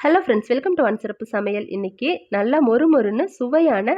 Hello friends welcome to one சிறப்பு சமையல். இன்றைக்கி நல்லா மொறு மொறுன்னு சுவையான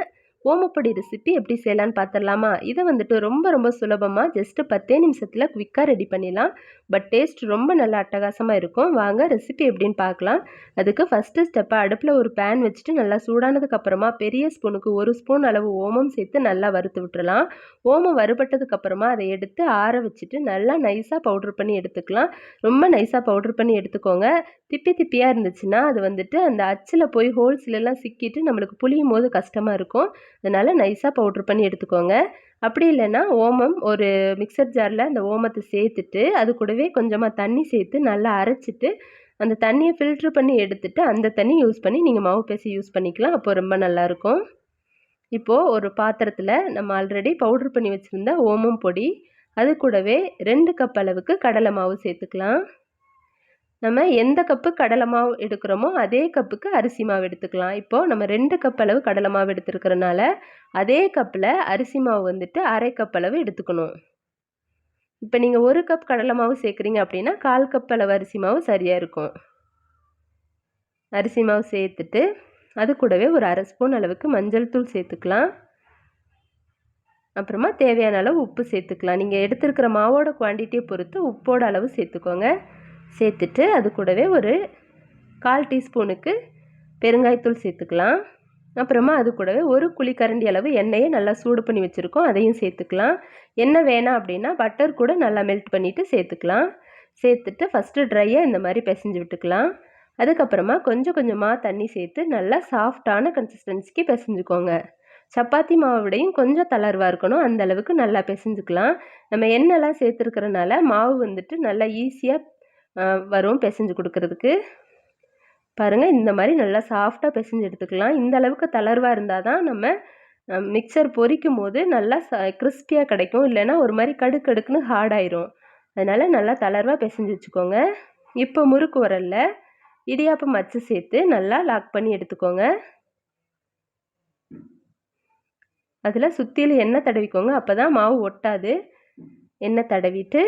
ஓமப்பொடி ரெசிபி எப்படி செய்யலான்னு பார்த்துடலாமா இதை வந்துட்டு ரொம்ப ரொம்ப சுலபமாக ஜஸ்ட்டு பத்தே நிமிஷத்தில் குவிக்காக ரெடி பண்ணிடலாம். பட் டேஸ்ட் ரொம்ப நல்லா அட்டகாசமாக இருக்கும். வாங்க ரெசிபி எப்படின்னு பார்க்கலாம். அதுக்கு ஃபஸ்ட்டு ஸ்டெப்பாக அடுப்பில் ஒரு பேன் வச்சுட்டு நல்லா சூடானதுக்கப்புறமா பெரிய ஸ்பூனுக்கு ஒரு ஸ்பூன் அளவு ஓமம் சேர்த்து நல்லா வறுத்து விட்டுறலாம் ஓமம் வறுபட்டதுக்கப்புறமா அதை எடுத்து ஆற வச்சுட்டு நல்லா நைஸாக பவுட்ரு பண்ணி எடுத்துக்கலாம். ரொம்ப நைஸாக பவுட்ரு பண்ணி எடுத்துக்கோங்க. திப்பி திப்பியாக இருந்துச்சுன்னா அது வந்துட்டு அந்த அச்சில் போய் ஹோல்ஸ்லலாம் சிக்கிட்டு நம்மளுக்கு புளியும் போது கஷ்டமாக இருக்கும். அதனால் நைஸாக பவுட்ரு பண்ணி எடுத்துக்கோங்க. அப்படி இல்லைன்னா ஓமம் ஒரு மிக்சர் ஜாரில் அந்த ஓமத்தை சேர்த்துட்டு அது கூடவே கொஞ்சமாக தண்ணி சேர்த்து நல்லா அரைச்சிட்டு அந்த தண்ணியை ஃபில்ட்ரு பண்ணி எடுத்துட்டு அந்த தண்ணி யூஸ் பண்ணி நீங்கள் மாவு பேசி யூஸ் பண்ணிக்கலாம். அப்போ ரொம்ப நல்லாயிருக்கும் இப்போது ஒரு பாத்திரத்தில் நம்ம ஆல்ரெடி பவுட்ரு பண்ணி வச்சுருந்த ஓமம் பொடி அது கூடவே ரெண்டு கப் அளவுக்கு கடலை மாவு சேர்த்துக்கலாம். நம்ம எந்த கப்பு கடலை மாவு எடுக்கிறோமோ அதே கப்புக்கு அரிசி மாவு எடுத்துக்கலாம். இப்போது நம்ம ரெண்டு கப் அளவு கடலை மாவு எடுத்துருக்கிறனால அதே கப்பில் அரிசி மாவு வந்துட்டு அரை கப் அளவு எடுத்துக்கணும். இப்போ நீங்கள் ஒரு கப் கடலை மாவு சேர்க்குறீங்க அப்படின்னா கால் கப் அளவு அரிசி மாவு சரியாக இருக்கும். அரிசி மாவு சேர்த்துட்டு அது கூடவே ஒரு அரை ஸ்பூன் அளவுக்கு மஞ்சள் தூள் சேர்த்துக்கலாம். அப்புறமா தேவையான அளவு உப்பு சேர்த்துக்கலாம். நீங்கள் எடுத்துருக்கிற மாவோட குவான்டிட்டியை பொறுத்து உப்போட அளவு சேர்த்துக்கோங்க. சேர்த்துட்டு அது கூடவே ஒரு கால் டீஸ்பூனுக்கு பெருங்காயத்தூள் சேர்த்துக்கலாம். அப்புறமா அது கூடவே ஒரு குழிக்கரண்டி அளவு எண்ணெயை நல்லா சூடு பண்ணி வச்சுருக்கோம் அதையும் சேர்த்துக்கலாம். எண்ணெய் வேணாம் அப்படின்னா பட்டர் கூட நல்லா மெல்ட் பண்ணிவிட்டு சேர்த்துக்கலாம். சேர்த்துட்டு ஃபஸ்ட்டு ட்ரையாக இந்த மாதிரி பிசைஞ்சு விட்டுக்கலாம். அதுக்கப்புறமா கொஞ்சம் கொஞ்சமாக தண்ணி சேர்த்து நல்லா சாஃப்டான கன்சிஸ்டன்சிக்கு பிசைஞ்சுக்கோங்க. சப்பாத்தி மாவுடையும் கொஞ்சம் தளர்வாக இருக்கணும் அந்த அளவுக்கு நல்லா பிசைஞ்சுக்கலாம். நம்ம எண்ணெய்லாம் சேர்த்துருக்கிறனால மாவு வந்துட்டு நல்லா ஈஸியாக வரும் பிசைஞ்சு கொடுக்குறதுக்கு. பாருங்கள் இந்த மாதிரி நல்லா சாஃப்டாக பிசைஞ்சு எடுத்துக்கலாம். இந்த அளவுக்கு தளர்வாக இருந்தால் தான் நம்ம மிக்சர் பொரிக்கும் போது நல்லா ச கிறிஸ்பியாக கிடைக்கும். இல்லைன்னா ஒரு மாதிரி கடுக்கடுக்குன்னு ஹார்டாயிரும் அதனால் நல்லா தளர்வாக பிசைஞ்சு வச்சுக்கோங்க. இப்போ முறுக்கு உரல்ல இடியாப்பம் மச்சு சேர்த்து நல்லா லாக் பண்ணி எடுத்துக்கோங்க. அதில் சுற்றிலும் எண்ணெய் தடவிக்கோங்க. அப்போ தான் மாவு ஒட்டாது. எண்ணெய் தடவிட்டு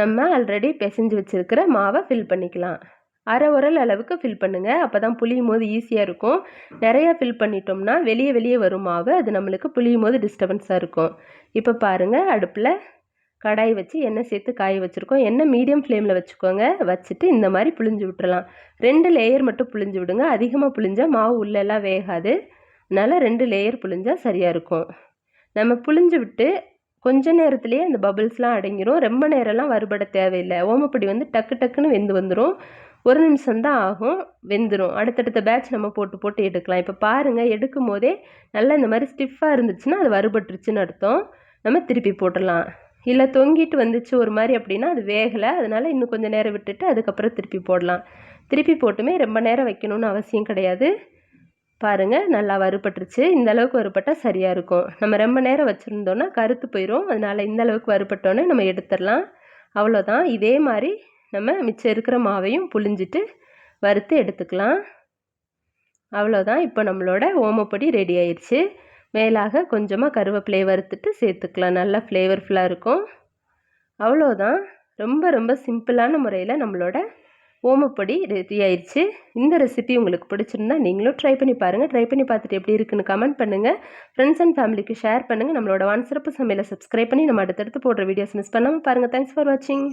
நம்ம ஆல்ரெடி பிசைஞ்சு வச்சுருக்கிற மாவை ஃபில் பண்ணிக்கலாம். அரை உரல் அளவுக்கு ஃபில் பண்ணுங்கள் அப்போ தான் புளியும் போது ஈஸியாக இருக்கும். நிறையா ஃபில் பண்ணிட்டோம்னா வெளியே வெளியே வரும் மாவு. அது நம்மளுக்கு புளியும் போது டிஸ்டர்பன்ஸாக இருக்கும். இப்போ பாருங்கள் அடுப்பில் கடாய் வச்சு எண்ணெய் சேர்த்து காய வச்சுருக்கோம். எண்ணெய் மீடியம் ஃப்ளேமில் வச்சுக்கோங்க. வச்சுட்டு இந்த மாதிரி புளிஞ்சு விட்டுறலாம். ரெண்டு லேயர் மட்டும் புளிஞ்சு விடுங்க. அதிகமாக புளிஞ்சால் மாவு உள்ளெல்லாம் வேகாது. அதனால் ரெண்டு லேயர் புளிஞ்சால் சரியாக இருக்கும். நம்ம புளிஞ்சு விட்டு கொஞ்ச நேரத்துலேயே அந்த பபிள்ஸ்லாம் அடங்கிரும். ரொம்ப நேரம்லாம் வறுபட தேவையில்லை. ஓமப்பொடி வந்து டக்கு டக்குன்னு வெந்து வந்துடும் ஒரு நிமிஷம் தான் ஆகும் வெந்துடும் அடுத்தடுத்த பேட்ச் நம்ம போட்டு போட்டு எடுக்கலாம். இப்போ பாருங்கள் எடுக்கும் போதே நல்லா இந்த மாதிரி ஸ்டிஃபாக இருந்துச்சுன்னா அது வறுபட்டுருச்சுன்னு அர்த்தம். நம்ம திருப்பி போட்டுடலாம். இல்லை தொங்கிட்டு வந்துச்சு ஒரு மாதிரி அப்படின்னா அது வேகலை. அதனால் இன்னும் கொஞ்சம் நேரம் விட்டுட்டு அதுக்கப்புறம் திருப்பி போடலாம். திருப்பி போட்டுமே ரொம்ப நேரம் வைக்கணும்னு அவசியம் கிடையாது. பாருங்கள் நல்லா வறுபட்டுருச்சு. இந்த அளவுக்கு வறுபட்டால் சரியாக இருக்கும். நம்ம ரொம்ப நேரம் வச்சுருந்தோன்னா கருத்து போயிடும் அதனால் இந்த அளவுக்கு வறுபட்டோன்னே நம்ம எடுத்துடலாம். அவ்வளோதான். இதே மாதிரி நம்ம மிச்சம் இருக்கிற மாவையும் புளிஞ்சிட்டு வறுத்து எடுத்துக்கலாம். அவ்வளோதான். இப்போ நம்மளோட ஓமப்பொடி ரெடி ஆயிடுச்சு மேலாக கொஞ்சமாக கருவேப்பிலையை வறுத்துட்டு சேர்த்துக்கலாம். நல்லா ஃப்ளேவர்ஃபுல்லாக இருக்கும். அவ்வளோதான். ரொம்ப ரொம்ப சிம்பிளான முறையில் நம்மளோட ஓமப்பொடி ரெடி ஆயிடுச்சு இந்த ரெசிபி உங்களுக்கு பிடிச்சிருந்தா நீங்களும் ட்ரை பண்ணி பாருங்கள் ட்ரை பண்ணி பார்த்துட்டு எப்படி இருக்குன்னு கமெண்ட் பண்ணுங்கள் ஃப்ரெண்ட்ஸ் அண்ட் ஃபேமிலிக்கு ஷேர் பண்ணுங்கள் நம்மளோட வான் சிறப்பு சமையலை சப்ஸ்கிரைப் பண்ணி நம்ம அடுத்தடுத்து போடுற வீடியோஸ் மிஸ் பண்ணாமல் பாருங்கள் தேங்க்ஸ் ஃபார் வாட்சிங்